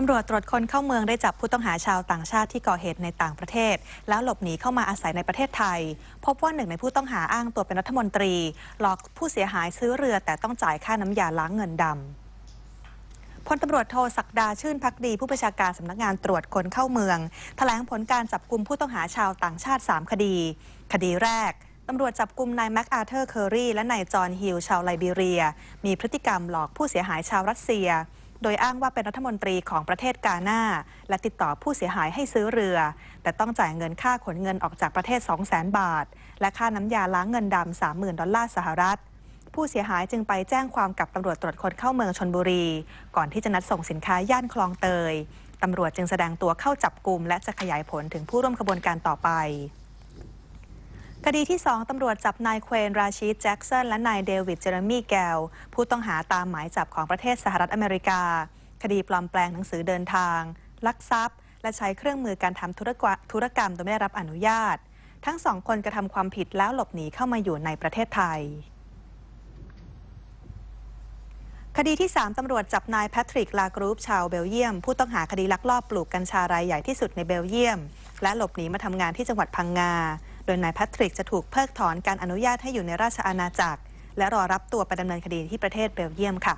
ตำรวจตรวจคนเข้าเมืองได้จับผู้ต้องหาชาวต่างชาติที่ก่อเหตุในต่างประเทศ แล้วหลบหนีเข้ามาอาศัยในประเทศไทย พบว่าหนึ่งในผู้ต้องหาอ้างตัวเป็นรัฐมนตรี หลอกผู้เสียหายซื้อเรือแต่ต้องจ่ายค่าน้ำยาล้างเงินดำพลตำรวจโทศักดาชื่นพักดีผู้ประชาการสำนักงานตรวจคนเข้าเมืองแถลงผลการจับกลุ่มผู้ต้องหาชาวต่างชาติ 3 คดี คดีแรกตำรวจจับกลุ่มนายแม็กอาเธอร์เคอรี่และนายจอห์นฮิลชาวไลบีเรีย มีพฤติกรรมหลอกผู้เสียหายชาวรัสเซีย โดยอ้างว่าเป็นรัฐมนตรีของประเทศกาหน้า และติดต่อผู้เสียหายให้ซื้อเรือ แต่ต้องจ่ายเงินค่าขนเงินออกจากประเทศ 200,000 บาท และค่าน้ำยาล้างเงินดำ30,000 ดอลลาร์สหรัฐ ผู้เสียหายจึงไปแจ้งความกับตำรวจตรวจคนเข้าเมืองชนบุรี ก่อนที่จะนัดส่งสินค้าย่านคลองเตยตำรวจจึงแสดงตัวเข้าจับกลุ่มและจะขยายผลถึงผู้ร่วมขบวนการต่อไป คดีที่ 2 ตำรวจจับนายเควนราชีดแจ็กสันและนายเดวิดเจอร์มี่แกลผู้ต้องหาตามหมายจับของประเทศสหรัฐอเมริกา คดีปลอมแปลงหนังสือเดินทาง ลักทรัพย์ และใช้เครื่องมือการทำธุรกธุรกรรมโดยไม่ได้รับอนุญาต ทั้งสองคนกระทำความผิดแล้วหลบหนีเข้ามาอยู่ในประเทศไทย คดีที่ 3 ตำรวจจับนายแพทริกลากรูปชาวเบลเยียม ผู้ต้องหาคดีลักลอบปลูกกัญชารายใหญ่ที่สุดในเบลเยียม และหลบหนีมาทำงานที่จังหวัดพังงา โดยนายแพทริกจะถูกเพิกถอนการอนุญาตให้อยู่ในราชอาณาจักร และรอรับตัวไปดำเนินคดีที่ประเทศเบลเยียมค่ะ